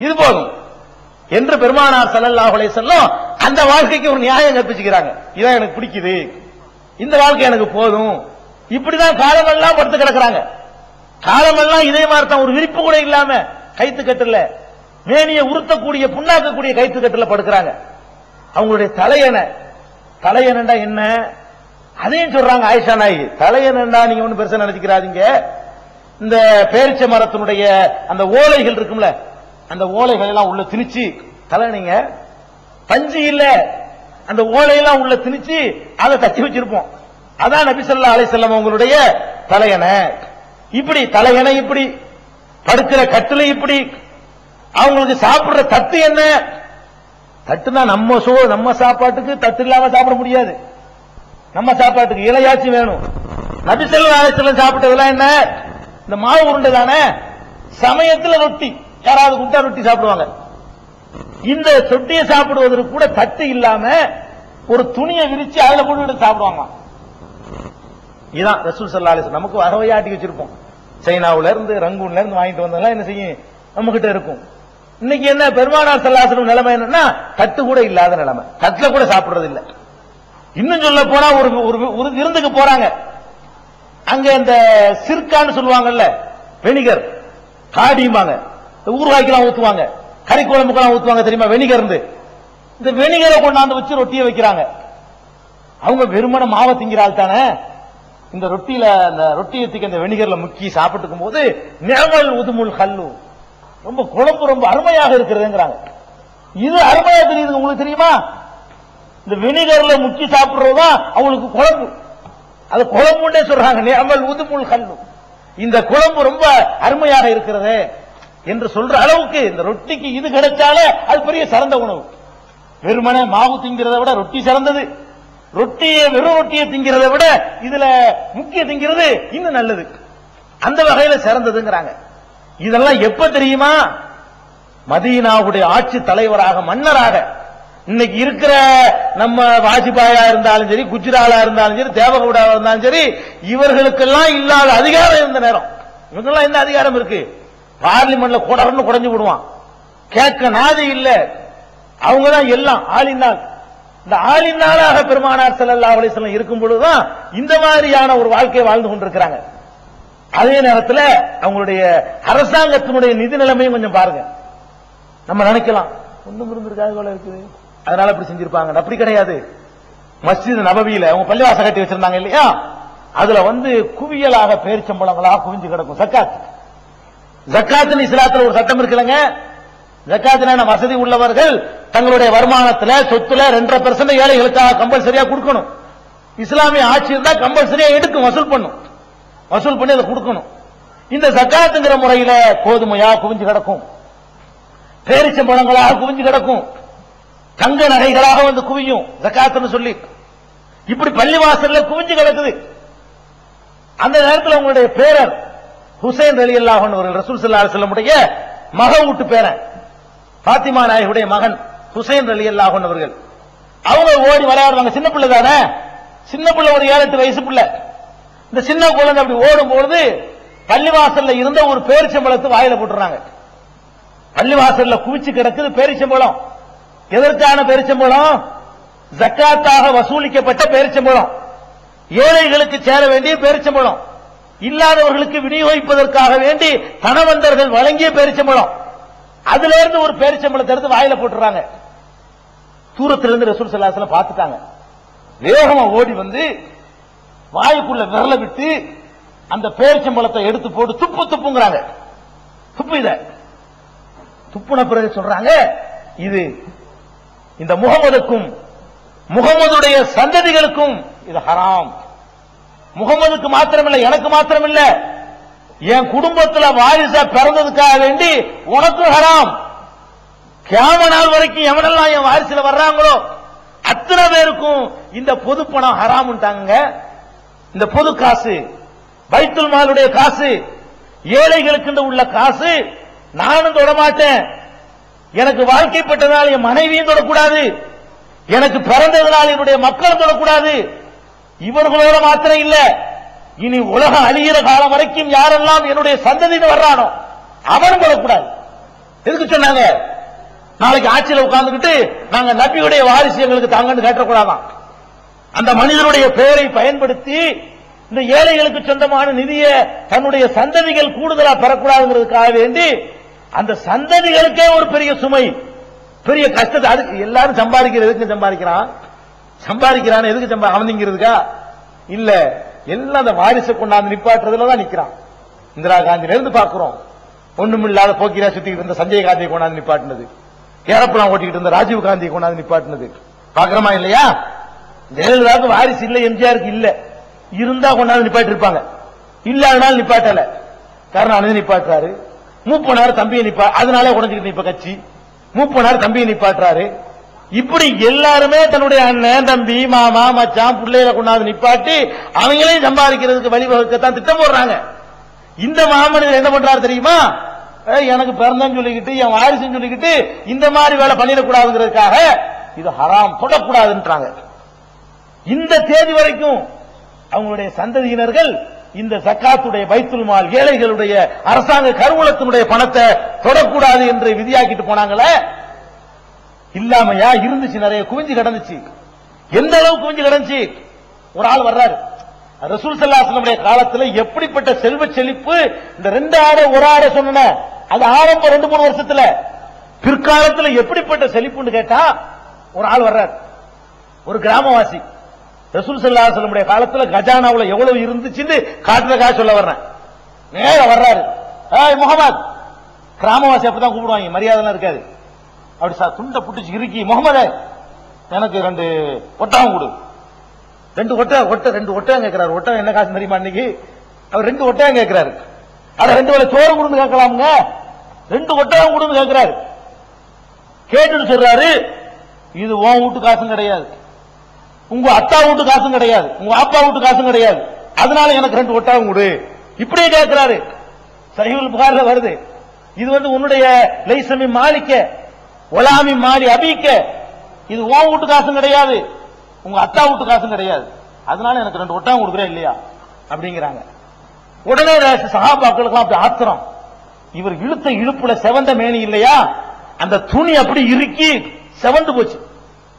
இது போதும். என்று பெருமானார் ஸல்லல்லாஹு செல்லும் அந்த வாழ்க்கைக்கு ஒரு நியாயம் கற்பிச்சுக்கிறாங்க. இதான் எனக்கு பிடிக்குது. இந்த வாழ்க்கை எனக்கு போதும். இப்படிதான் காலமெல்லாம் படுத்து கிடக்குறாங்க. காலமெல்லாம் இதே மாதிரி தான் ஒரு விரிப்பு கூட இல்லாம கைத்து கட்டுல மேனிய உறுத்தக்கூடிய புண்ணாக்கக்கூடிய கைத்து கட்டுல படுக்கிறாங்க. அவங்களுடைய தலையணை. தலையணண்டா என்ன? அதையும் சொல்றாங்க ஆயிஷா நாயகி. தலையணண்டா நீங்க ஒண்ணு பெருசா நினைச்சுக்கிறாதீங்க. இந்த பேரிச்ச மரத்தினுடைய அந்த ஓலைகள் இருக்கும்ல அந்த ஓலைகள் எல்லாம் உள்ள திணிச்சு கலனிங்க பஞ்சு இல்ல. அந்த ஓலையெல்லாம் உள்ள திணிச்சு அதை தச்சு வச்சிருப்போம். அதான் நபி ஸல்லல்லாஹு அலைஹி வஸல்லம் அவங்களுடைய தலையணை. இப்படி தலையணை இப்படி படுக்கிற கட்டில இப்படி அவங்களுக்கு சாப்பிடுற தட்டு என்ன? தட்டுனா நம்ம சோ நம்ம சாப்பாட்டுக்கு தட்டு இல்லாம சாப்பிட முடியாது. நம்ம சாப்பாட்டுக்கு இலையாச்சி வேணும். நபி ஸல்லல்லாஹு அலைஹி சாப்பிட்டதெல்லாம் என்ன? இந்த மாவு உருண்டை தானே? சமயத்தில் ரொட்டி. யாராவது குட்டா ரொட்டி சாப்பிடுவாங்க. இந்த சொட்டியை சாப்பிடுவதற்கு கூட தட்டு இல்லாம ஒரு துணியை விரிச்சு அதுல போட்டு சாப்பிடுவாங்க. இதான் ரசூல் சல்லா அலிஸ் நமக்கு வரவையாட்டி வச்சிருப்போம். சைனாவுல இருந்து ரங்கூன்ல இருந்து வாங்கிட்டு வந்ததெல்லாம் என்ன செய்யும்? நம்ம கிட்ட இருக்கும். இன்னைக்கு என்ன பெருமானார் சல்லாசனம் நிலைமை என்னன்னா தட்டு கூட இல்லாத நிலைமை. தட்டுல கூட சாப்பிடுறது இல்ல. இன்னும் சொல்ல போனா ஒரு ஒரு ஒரு விருந்துக்கு போறாங்க. அங்க இந்த சிற்கான்னு சொல்லுவாங்கல்ல வெனிகர் காடிம்பாங்க. ஊறுகாய்க்கெல்லாம் ஊத்துவாங்க. கறி குழம்புக்கெல்லாம் ஊத்துவாங்க தெரியுமா? வெனிகர் இருந்து. இந்த வெனிகரை கொண்டாந்து வச்சு ரொட்டியை வைக்கிறாங்க. அவங்க வெறுமன மாவை திங்கிறாள் தானே? இந்த ரொட்டியில அந்த ரொட்டியத்துக்கு தூக்கி அந்த வெனிகர்ல முக்கி சாப்பிட்டுக்கும் போது நிழல் உதுமுல் கல்லு. ரொம்ப குழம்பு ரொம்ப அருமையாக இருக்கிறதுங்கிறாங்க இது அருமையா தெரியுது உங்களுக்கு தெரியுமா? இந்த வினிகர்ல முக்கி சாப்பிடுறதுதான் அவங்களுக்கு குழம்பு. அது குழம்புன்னே சொல்றாங்க. நிழல் உதுமுல் கல்லு. இந்த குழம்பு ரொம்ப அருமையாக இருக்கிறது. என்று சொல்ற அளவுக்கு இந்த ரொட்டிக்கு இது கிடைச்சாலே அது பெரிய சிறந்த உணவு. வெறுமனே மாவு திங்கிறத விட ரொட்டி சிறந்தது. ரொட்டியை வெறும் ரொட்டியை திங்கிறத விட இதுல முக்கிய திங்கிறது இன்னும் நல்லது. அந்த வகையில சிறந்ததுங்கிறாங்க. இதெல்லாம் எப்ப தெரியுமா? மதீனாவுடைய ஆட்சி தலைவராக மன்னராக. இன்னைக்கு இருக்கிற நம்ம வாஜ்பாயா இருந்தாலும் சரி குஜ்ராலா இருந்தாலும் சரி தேவகவுடாவா இருந்தாலும் சரி இவர்களுக்கெல்லாம் இல்லாத அதிகாரம் இருந்த நேரம். இவங்கெல்லாம் என்ன அதிகாரம் இருக்கு? பார்லிமெண்ட்ல குடர்னு குறைஞ்சு விடுவான் கேட்க நாதி இல்ல. அவங்கதான் எல்லாம் ஆளினால் இந்த ஆளினாலாக பெருமானார் செல்லல்லா அலைஹி இருக்கும் பொழுதுதான் இந்த மாதிரியான ஒரு வாழ்க்கையை வாழ்ந்து கொண்டிருக்கிறாங்க. அதே நேரத்தில் அவங்களுடைய அரசாங்கத்தினுடைய நிதி நிலைமையும் கொஞ்சம் பாருங்க. நம்ம நினைக்கலாம் ஒன்றும் இருந்திருக்காது போல இருக்குது அதனால அப்படி செஞ்சிருப்பாங்க. அப்படி கிடையாது. மஸ்ஜித் நபவியில அவங்க பள்ளிவாச கட்டி வச்சிருந்தாங்க இல்லையா? அதுல வந்து குவியலாக பேரிச்சம்பளங்களாக குவிஞ்சு கிடக்கும். சக்காத். ஜக்காத்தின் இஸ்லாத்தில் ஒரு சட்டம் இருக்குல்லங்க. ஜக்காத்தினான வசதி உள்ளவர்கள் தங்களுடைய வருமானத்தில் சொத்துல ரெண்டரை பெர்சன்ட் ஏழைகளுக்காக கம்பல்சரியா கொடுக்கணும். இஸ்லாமிய ஆட்சி இருந்தா கம்பல்சரியா எடுக்கும் வசூல் பண்ணும். வசூல் பண்ணி அதை கொடுக்கணும். இந்த ஜக்காத்துங்கிற முறையில கோதுமையா குவிஞ்சு கிடக்கும். பேரிச்சம்பழங்களாக குவிஞ்சு கிடக்கும். தங்க நகைகளாக வந்து குவியும் ஜக்காத்துன்னு சொல்லி. இப்படி பள்ளிவாசல்ல குவிஞ்சு கிடக்குது. அந்த நேரத்தில் உங்களுடைய பேரர் ஹுசைன் அலி அல்லாஹன் அவர்கள் ரசூல் சல்லா செல்லமுடைய மக வீட்டு பேரன் பாத்திமா நாயகுடைய மகன் ஹுசைன் அலி அல்லாஹன் அவர்கள். அவங்க ஓடி விளையாடுவாங்க சின்ன பிள்ளை தானே? சின்ன பிள்ளை ஒரு ஏழு எட்டு வயசு பிள்ளை. இந்த சின்ன குழந்தை அப்படி ஓடும் பொழுது பள்ளிவாசல்ல இருந்த ஒரு பேரிச்சம்பழத்தை வாயில போட்டுறாங்க. பள்ளிவாசல்ல குவிச்சு கிடக்குது பேரிச்சம்பழம். எதற்கான பேரிச்சம்பழம்? ஜக்காத்தாக வசூலிக்கப்பட்ட பேரிச்சம்பழம். ஏழைகளுக்கு சேர வேண்டிய பேரிச்சம்பழம். இல்லாதவர்களுக்கு விநியோகிப்பதற்காக வேண்டி தனவந்தர்கள் வழங்கிய பேரிச்சம்பளம். அதுல இருந்து ஒரு பேரிச்சம்பளத்தை எடுத்து வாயில போட்டுறாங்க. தூரத்திலிருந்து ரசூல் சல்லாசல பார்த்துட்டாங்க. வேகமா ஓடி வந்து வாய்க்குள்ள விரல விட்டு அந்த பேரிச்சம்பளத்தை எடுத்து போட்டு துப்பு துப்புங்கிறாங்க. துப்பு இத. துப்புன பிறகு சொல்றாங்க இது இந்த முகமதுக்கும் முகமதுடைய சந்ததிகளுக்கும் இது ஹராம். முகமதுக்கு மாத்திரமில்லை எனக்கு மாத்திரமில்ல. என் குடும்பத்துல வாரிசா பிறந்ததுக்காக வேண்டி உனக்கும் ஹராம். கேம நாள் வரைக்கும் எவனெல்லாம் என் வாரிசுல வர்றாங்களோ அத்தனை பேருக்கும் இந்த பொது பணம் ஹராமுட்டாங்க இந்த பொது காசு பைத்துல் மாலுடைய காசு ஏழைகளுக்கு உள்ள காசு நானும் தொடமாட்டேன். எனக்கு வாழ்க்கைப்பட்டதால் என் மனைவியும் தொடக்கூடாது. எனக்கு பிறந்ததனால் என்னுடைய மக்களும் தொடக்கூடாது. இவர்களோட மாத்திரம் இல்ல. இனி உலகம் அழிகிற காலம் வரைக்கும் யாரெல்லாம் என்னுடைய சந்ததின்னு வர்றானோ அவனும் வரக்கூடாது. எதுக்கு சொன்னாங்க? நாளைக்கு ஆட்சியில் உட்கார்ந்துக்கிட்டு நாங்க நபியுடைய வாரிசு எங்களுக்கு தாங்கன்னு கேட்டக்கூடாதான். அந்த மனிதனுடைய பெயரை பயன்படுத்தி இந்த ஏழைகளுக்கு சொந்தமான நிதியை தன்னுடைய சந்ததிகள் கூடுதலா பெறக்கூடாதுங்கிறதுக்காக வேண்டி அந்த சந்ததிகளுக்கே ஒரு பெரிய சுமை பெரிய கஷ்டத்தை அதுக்கு எல்லாரும் சம்பாதிக்கிறதுக்கு சம்பாதிக்கிறான்? சம்பாதிக்கிறான் எதுக்கு சம்பா அவந்திங்கிறதுக்கா இல்ல எல்லாம் அந்த வாரிசை கொண்டாந்து நிப்பாட்டுறதுல தான் நிக்கிறான். இந்திரா காந்தியில இருந்து பாக்குறோம் ஒண்ணுமில்லாத போக்கிரா சுத்திக்கிட்டு இருந்த சஞ்சய் காந்தியை கொண்டாந்து நிப்பாட்டினது. ஏரோப்ளான் ஓட்டிக்கிட்டு இருந்த ராஜீவ் காந்தியை கொண்டாந்து நிப்பாட்டினது. பாக்குறோமா இல்லையா? ஜெயலலிதாவுக்கு வாரிசு இல்ல எம்ஜிஆருக்கு இல்ல. இருந்தா கொண்டாந்து நிப்பாட்டி இருப்பாங்க இல்லாதனால நிப்பாட்டல. கருணாநிதி நிப்பாட்டுறாரு. மூப்பனார் தம்பியை நிப்பா அதனால உடஞ்சுக்கிட்டு இப்ப கட்சி. மூப்பனார் தம்பியை நிப்பாட்டுறாரு. இப்படி எல்லாருமே தன்னுடைய அண்ணன் தம்பி மாமா மச்சான் பிள்ளைகளை கொண்டாந்து நிப்பாட்டி அவங்களையும் சம்பாதிக்கிறதுக்கு வழிவகுக்கத்தான் திட்டம் போடுறாங்க. இந்த மாமனிதர் என்ன பண்றாரு தெரியுமா? எனக்கு பிறந்தன்னு சொல்லிக்கிட்டு என் வாரிசுன்னு சொல்லிக்கிட்டு இந்த மாதிரி வேலை பண்ணிடக்கூடாதுங்கிறதுக்காக இது ஹராம் தொடக்கூடாதுன்றாங்க. இந்த தேதி வரைக்கும் அவங்களுடைய சந்ததியினர்கள் இந்த சக்காத்துடைய பைத்துல் மால் ஏழைகளுடைய அரசாங்க கருவூலத்தினுடைய பணத்தை தொடக்கூடாது என்று விதியாக்கிட்டு போனாங்களே இல்லாமையா இருந்துச்சு நிறைய குவிஞ்சு கிடந்துச்சு. எந்த அளவு குவிஞ்சு கிடந்துச்சு? ஒரு ஆள் வர்றாரு. ரசூல் சல்லாசனுடைய காலத்துல எப்படிப்பட்ட செல்வ செழிப்பு? இந்த ரெண்டு ஆடை ஒரு ஆடை சொன்ன அது ஆரம்பம் ரெண்டு மூணு வருஷத்துல. பிற்காலத்துல எப்படிப்பட்ட செழிப்புன்னு கேட்டா ஒரு ஆள் வர்றாரு. ஒரு கிராமவாசி. ரசூல் சல்லாசனுடைய காலத்துல கஜானாவில் எவ்வளவு இருந்துச்சுன்னு காட்டுறதுக்காக சொல்ல வர்றேன். நேர வர்றாரு. முகமது கிராமவாசி அப்பதான் கூப்பிடுவாங்க மரியாதை இருக்காது. அப்படி சார் துண்டை புட்டிச்சு இறுக்கி. முகமது எனக்கு ரெண்டு ஒட்டகம் கொடு. ரெண்டு ஒட்ட ஒட்ட ரெண்டு ஒட்டகம் கேட்கிறாரு. ஒட்டகம் என்ன காசு தெரியுமா இன்னைக்கு? அவர் ரெண்டு ஒட்டகம் கேட்கிறாரு. அட ரெண்டு வேலை சோறு கொடுன்னு கேட்கலாமுங்க. ரெண்டு ஒட்டகம் கொடுன்னு கேட்கிறாரு. கேட்டுட்டு சொல்றாரு இது உன் வீட்டு காசும் கிடையாது. உங்க அத்தா வீட்டு காசும் கிடையாது. உங்க அப்பா வீட்டு காசும் கிடையாது. அதனால எனக்கு ரெண்டு ஒட்டகம் கொடு. இப்படியே கேட்கிறாரு. சஹீல் புகார்ல வருது. இது வந்து உன்னுடைய லைசமி மாளிக்க ஒலாமி மாறி அபிக்க. இது உன் வீட்டு காசும் கிடையாது. உங்க அத்தா வீட்டு காசும் கிடையாது. அதனால எனக்கு ரெண்டு ஒட்டகம் கொடுக்குறேன் இல்லையா? அப்படிங்கிறாங்க. உடனே சகாபாக்களுக்கு அப்படி ஆத்திரம். இவர் இழுத்த இழுப்புல செவந்த மேனி இல்லையா? அந்த துணி அப்படி இறுக்கி செவந்து போச்சு.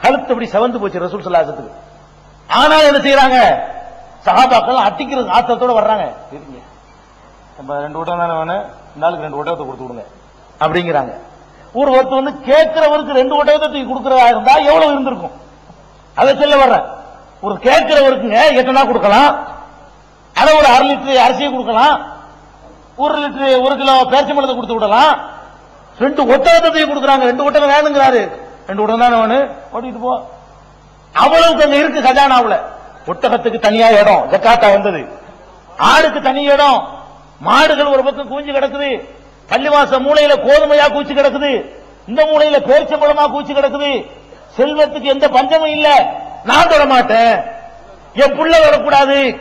கழுத்து அப்படி செவந்து போச்சு ரசூல் சல்லாசத்துக்கு ஆனா என்ன செய்யறாங்க சகாபாக்கள் அட்டிக்கிறது ஆத்திரத்தோட வர்றாங்க. இருங்க. நம்ம ரெண்டு உடனே தானே வேணும். இந்த ரெண்டு ஒட்டகத்தை கொடுத்து விடுங்க. அப்படிங்கிறாங்க. ஒரு ஒருத்தர் வந்து கேட்கிறவருக்கு ரெண்டு ஒட்டகத்தை தூக்கி கொடுக்கறதா இருந்தா எவ்வளவு இருந்திருக்கும்? அதை சொல்ல வர்ற. ஒரு கேட்கிறவருக்குங்க எட்டனா கொடுக்கலாம். அதை ஒரு அரை லிட்டர் அரிசியை கொடுக்கலாம். ஒரு லிட்டர் ஒரு கிலோ பேரிச்சம்பழத்தை கொடுத்து விடலாம். ரெண்டு ஒட்டகத்தை கொடுக்குறாங்க. ரெண்டு ஒட்டகம் வேணுங்கிறாரு. ரெண்டு ஒட்டகம் தானே வேணும்? ஓட்டிட்டு போ. அவ்வளவுக்கு அங்க இருக்கு கஜானாவுல. ஒட்டகத்துக்கு தனியா இடம். ஜக்காத்தா வந்தது. ஆடுக்கு தனி இடம். மாடுகள் ஒரு பக்கம் கூஞ்சு கிடக்குது. பள்ளிவாச மூலையில கோதுமையா கூச்சி கிடக்குது. இந்த மூலையில பேரிச்சம்பழமா கூச்சி கிடக்குது. செல்வத்துக்கு எந்த பஞ்சமும் இல்ல. நான் தொட மாட்டேன். என் புள்ள தொடக்கூடாது.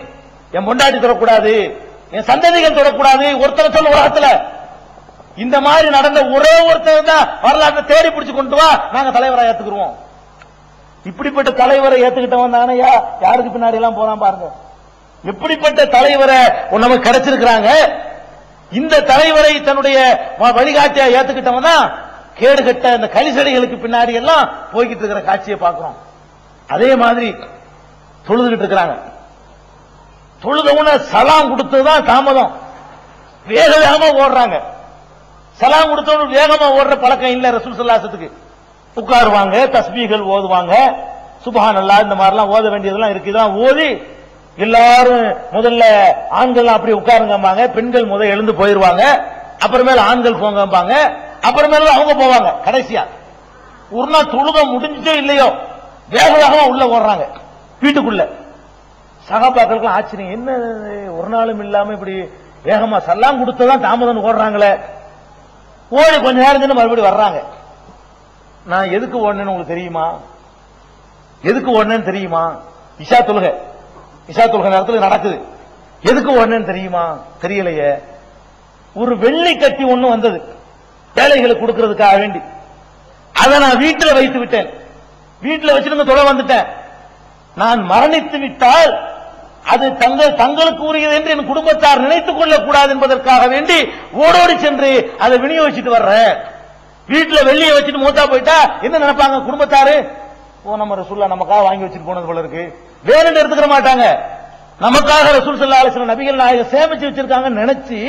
என் பொண்டாட்டி தொடக்கூடாது. என் சந்ததிகள் தொடக்கூடாது. ஒருத்தரை சொல்ல உலகத்துல. இந்த மாதிரி நடந்த ஒரே ஒருத்தர் தான் வரலாற்றை தேடி பிடிச்சு கொண்டு வா நாங்க தலைவரை ஏத்துக்குருவோம். இப்படிப்பட்ட தலைவரை ஏத்துக்கிட்டவன் தானே யாருக்கு பின்னாடி எல்லாம் போறான் பாருங்க. எப்படிப்பட்ட தலைவரை நமக்கு கிடைச்சிருக்கிறாங்க? இந்த தலைவரை தன்னுடைய வ- வழிகாட்டியா ஏத்துக்கிட்டவன் தான் கேடு கட்ட இந்த கலிசடைகளுக்கு பின்னாடி எல்லாம் போய்கிட்டு இருக்கிற காட்சியை பார்க்கிறோம். அதே மாதிரி தொழுதுகிட்டு இருக்கிறாங்க. தொழுதவுன சலாம் கொடுத்ததுதான் தாமதம். வேக வேகமா ஓடுறாங்க. சலாம் கொடுத்தவனு வேகமா ஓடுற பழக்கம் இல்ல ரசூல் சல்லாசத்துக்கு உட்காருவாங்க தஸ்மீகள் ஓதுவாங்க. சுபஹான் அல்லா இந்த மாதிரிலாம் ஓத வேண்டியதெல்லாம் இருக்கு இதெல்லாம் ஓதி எல்லாரும் முதல்ல ஆண்கள் அப்படி உட்காருங்கம்பாங்க பெண்கள் முதல் எழுந்து போயிருவாங்க அப்புறமேல ஆண்கள் போங்கம்பாங்க அப்புறமேல அவங்க போவாங்க கடைசியா. ஒரு நாள் தொழுக முடிஞ்சோ இல்லையோ வேக வேகமா உள்ள ஓடுறாங்க வீட்டுக்குள்ள. சகாபாக்களுக்கு ஆச்சரியம் என்ன ஒரு நாளும் இல்லாம இப்படி வேகமா சல்லாம் கொடுத்ததான் தாமதம் ஓடுறாங்களே. ஓடி கொஞ்ச நேரம் மறுபடியும் வர்றாங்க. நான் எதுக்கு ஓடனேன்னு உங்களுக்கு தெரியுமா? எதுக்கு ஓடனேன்னு தெரியுமா? இஷா தொழுகை. இஷா தொழுகை நேரத்தில் நடக்குது. எதுக்கு ஓடினேன்னு தெரியுமா? தெரியலையே. ஒரு வெள்ளி கட்டி ஒண்ணு வந்தது. ஏழைகளுக்கு கொடுக்கறதுக்காக வேண்டி. அதை நான் வீட்டில் வைத்து விட்டேன். வீட்டில் வச்சிருந்து தொலை வந்துட்டேன். நான் மரணித்து விட்டால் அது தங்கள் தங்களுக்கு உரியது என்று என் குடும்பத்தார் நினைத்துக் கொள்ளக்கூடாது என்பதற்காக வேண்டி ஓடோடி சென்று அதை விநியோகிச்சுட்டு வர்றேன். வீட்டில் வெள்ளியை வச்சுட்டு மூத்தா போயிட்டா என்ன நினைப்பாங்க குடும்பத்தாரு? ஓ நம்ம ரசூல்லா நமக்காக வாங்கி வச்சுட்டு போனது போல இருக்கு. வேணும்னு எடுத்துக்கிற மாட்டாங்க. நமக்காக ரசூல் சல்லா அலிஸ்லாம் நபிகள் நாயகம் சேமிச்சு வச்சிருக்காங்கன்னு நினைச்சு